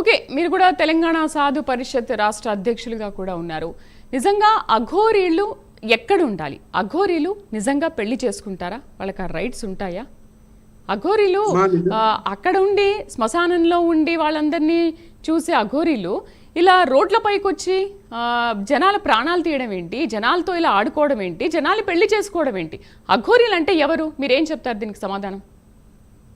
Okay మీరు కూడా తెలంగాణ సాధు పరిషత్ రాష్ట్ర అధ్యక్షులుగా కూడా ఉన్నారు. నిజంగా అఘోరీలు ఎక్కడ ఉండాలి అఘోరీలు నిజంగా పెళ్ళి చేసుకుంటారా? వాళ్ళకి ఆ రైట్స్ ఉంటాయా? అఘోరీలు అక్కడ ఉండి శ్మశానంలో ఉండి వాళ్ళందరినీ చూసే అఘోరీలు ఇలా రోడ్లపైకి వచ్చి జనాల ప్రాణాలు తీయడం ఏంటి? జనాలతో ఇలా ఆడుకోవడం ఏంటి? జనాలు పెళ్ళి చేసుకోవడం ఏంటి? అఘోరీలు అంటే ఎవరు? మీరేం చెప్తారు దీనికి సమాధానం?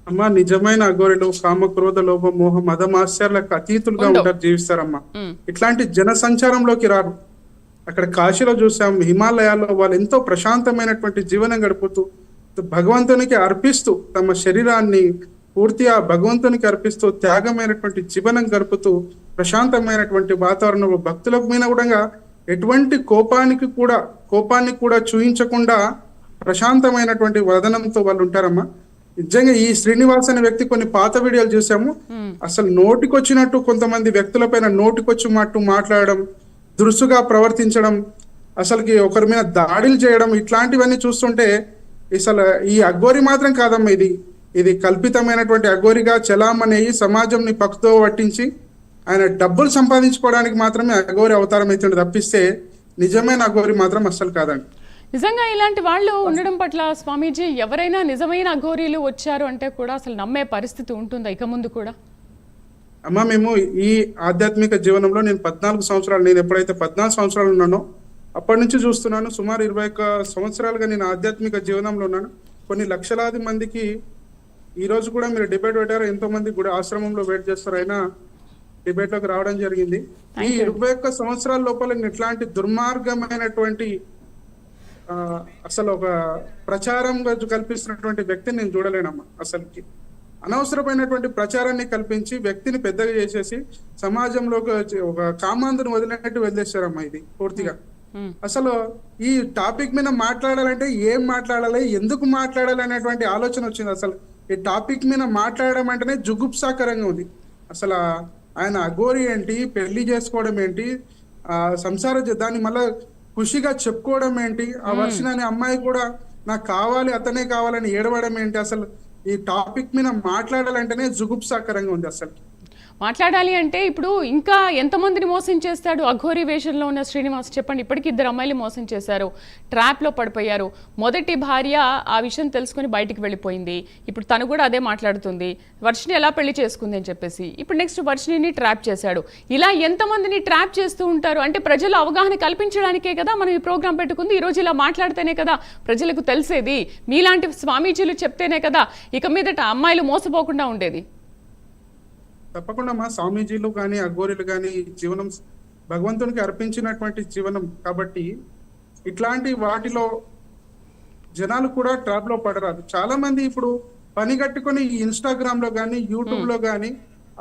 అమ్మా నిజమైన అఘోరిలో కామ క్రోధ లోభ మోహ మదమాశ్చర్లకు అతీతులుగా. ఉంటారు జీవిస్తారమ్మా. ఇట్లాంటి జన సంచారంలోకి రారు అక్కడ కాశీలో చూసాం హిమాలయాల్లో వాళ్ళు ఎంతో ప్రశాంతమైనటువంటి జీవనం గడుపుతూ భగవంతునికి అర్పిస్తూ తమ శరీరాన్ని పూర్తిగా భగవంతునికి అర్పిస్తూ త్యాగమైనటువంటి జీవనం గడుపుతూ ప్రశాంతమైనటువంటి వాతావరణంలో భక్తులకు మీద కూడా ఎటువంటి కోపానికి కూడా కోపాన్ని కూడా చూయించకుండా ప్రశాంతమైనటువంటి వదనంతో వాళ్ళు ఉంటారమ్మా నిజంగా ఈ శ్రీనివాస్ అనే వ్యక్తి కొన్ని పాత వీడియోలు చూసాము. అసలు నోటికొచ్చినట్టు కొంతమంది వ్యక్తులపైన నోటికొచ్చి మట్టు మాట్లాడడం దురుసుగా ప్రవర్తించడం అసలుకి ఒకరి మీద దాడులు చేయడం ఇట్లాంటివన్నీ చూస్తుంటే అసలు ఈ అఘోరి మాత్రం కాదమ్మా ఇది. ఇది కల్పితమైనటువంటి అఘోరిగా చలామణి అయ్యి సమాజంని పక్కుతో పట్టించి ఆయన డబ్బులు సంపాదించుకోవడానికి మాత్రమే అఘోరి అవతారం అవుతుండే తప్పిస్తే నిజమైన అఘోరి మాత్రం అస్సలు కాదండి. నిజంగా ఇలాంటి వాళ్ళు ఉండడం పట్ల స్వామీజీ ఎవరైనా నిజమైన అఘోరీలు వచ్చారు అంటే కూడా అసలు నమ్మే పరిస్థితి ఉంటుందా ఇక ముందు కూడా? అమ్మ మేము ఈ ఆధ్యాత్మిక జీవనంలో నేను పద్నాలుగు సంవత్సరాలు నేను ఎప్పుడైతే పద్నాలుగు సంవత్సరాలు ఉన్నానో అప్పటి నుంచి చూస్తున్నాను సుమారు ఇరవై ఒక్క సంవత్సరాలుగా నేను ఆధ్యాత్మిక జీవనంలో ఉన్నాను. కొన్ని లక్షలాది మందికి ఈ రోజు కూడా మీరు డిబేట్ పెట్టారు ఎంతో మంది కూడా ఆశ్రమంలో వెయిట్ చేస్తారు అయినా డిబేట్లోకి రావడం జరిగింది. ఈ ఇరవై ఒక్క సంవత్సరాల లోపల నేను ఇట్లాంటి దుర్మార్గమైనటువంటి అసలు ఒక ప్రచారంగా కల్పిస్తున్నటువంటి వ్యక్తిని నేను చూడలేనమ్మా అసలుకి. అనవసరమైనటువంటి ప్రచారాన్ని కల్పించి వ్యక్తిని పెద్దగా చేసేసి సమాజంలోకి వచ్చి ఒక కామాంధుని వదిలినట్టు వదిలేశారమ్మా ఇది పూర్తిగా. అసలు ఈ టాపిక్ మీద మాట్లాడాలంటే ఏం మాట్లాడాలి ఎందుకు మాట్లాడాలి అనేటువంటి ఆలోచన వచ్చింది అసలు. ఈ టాపిక్ మీద మాట్లాడడం అంటేనే జుగుప్సాకరంగా ఉంది. అసలు ఆయన అఘోరి ఏంటి పెళ్ళి చేసుకోవడం ఏంటి ఆ సంసార దాన్ని మళ్ళా ఖుషిగా చెప్పుకోవడం ఏంటి? ఆ వర్షం అనే అమ్మాయి కూడా నాకు కావాలి అతనే కావాలని ఏడవడం ఏంటి? అసలు ఈ టాపిక్ మీద మాట్లాడాలంటేనే జుగుప్సాకరంగా ఉంది అసలు. మాట్లాడాలి అంటే ఇప్పుడు ఇంకా ఎంతమందిని మోసం చేస్తాడు? అఘోరి వేషంలో ఉన్న శ్రీనివాస్ చెప్పండి. ఇప్పటికి ఇద్దరు అమ్మాయిలు మోసం చేశారు. ట్రాప్లో పడిపోయారు. మొదటి భార్య ఆ విషయం తెలుసుకుని బయటికి వెళ్ళిపోయింది. ఇప్పుడు తను కూడా అదే మాట్లాడుతుంది. వర్షిని ఎలా పెళ్ళి చేసుకుంది అని చెప్పేసి. ఇప్పుడు నెక్స్ట్ వర్షిని ట్రాప్ చేశాడు. ఇలా ఎంతమందిని ట్రాప్ చేస్తూ ఉంటారు? అంటే ప్రజలు అవగాహన కల్పించడానికే కదా మనం ఈ ప్రోగ్రాం పెట్టుకుంది? ఈ రోజు ఇలా మాట్లాడితేనే కదా ప్రజలకు తెలిసేది. మీలాంటి స్వామీజీలు చెప్తేనే కదా ఇక మీదట అమ్మాయిలు మోసపోకుండా ఉండేది. తప్పకుండా మా స్వామీజీలు కానీ అఘోరీలు కానీ జీవనం భగవంతునికి అర్పించినటువంటి జీవనం కాబట్టి ఇట్లాంటి వాటిలో జనాలు కూడా ట్రాప్లో పడరాదు చాలా మంది ఇప్పుడు పని కట్టుకొని ఇన్స్టాగ్రామ్లో కానీ యూట్యూబ్లో కానీ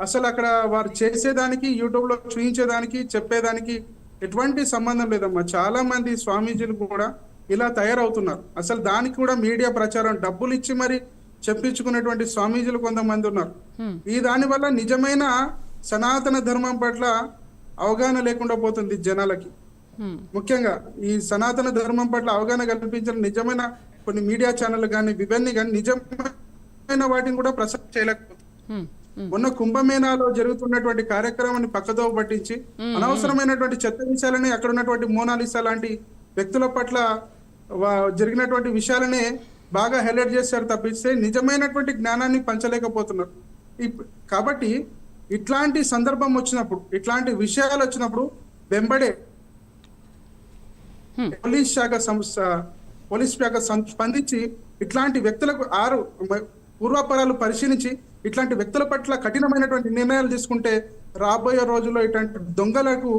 అసలు అక్కడ వారు చేసేదానికి యూట్యూబ్లో చూపించేదానికి చెప్పేదానికి ఎటువంటి సంబంధం లేదమ్మా. చాలా మంది స్వామీజీలు కూడా ఇలా తయారవుతున్నారు. అసలు దానికి కూడా మీడియా ప్రచారం డబ్బులు ఇచ్చి మరి చెప్పించుకునేటువంటి స్వామీజీలు కొంతమంది ఉన్నారు. ఈ దాని వల్ల నిజమైన సనాతన ధర్మం పట్ల అవగాహన లేకుండా పోతుంది జనాలకి. ముఖ్యంగా ఈ సనాతన ధర్మం పట్ల అవగాహన కల్పించిన నిజమైన కొన్ని మీడియా ఛానల్ కానీ ఇవన్నీ కానీ నిజమైన వాటిని కూడా ప్రసారం చేయలేకపోతుంది. మొన్న కుంభమేళాలో జరుగుతున్నటువంటి కార్యక్రమాన్ని పక్కదో పట్టించి అనవసరమైనటువంటి చెత్త విషయాలని అక్కడ ఉన్నటువంటి మోనాలిసా లాంటి వ్యక్తుల పట్ల జరిగినటువంటి విషయాలనే బాగా హైలైట్ చేశారు తప్పిస్తే నిజమైనటువంటి జ్ఞానాన్ని పంచలేకపోతున్నారు కాబట్టి ఇట్లాంటి సందర్భం వచ్చినప్పుడు ఇట్లాంటి విషయాలు వచ్చినప్పుడు వెంబడే. పోలీస్ శాఖ సంస్థ పోలీస్ శాఖ స్పందించి ఇట్లాంటి వ్యక్తులకు ఆరు పూర్వాపరాలు పరిశీలించి ఇట్లాంటి వ్యక్తుల పట్ల కఠినమైనటువంటి నిర్ణయాలు తీసుకుంటే రాబోయే రోజుల్లో ఇట్లాంటి దొంగలకు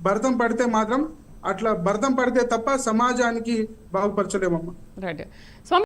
భరతం పడితే మాత్రం అట్లా భరతం పడితే తప్ప సమాజానికి బాగుపరచలేమమ్మా. రైట్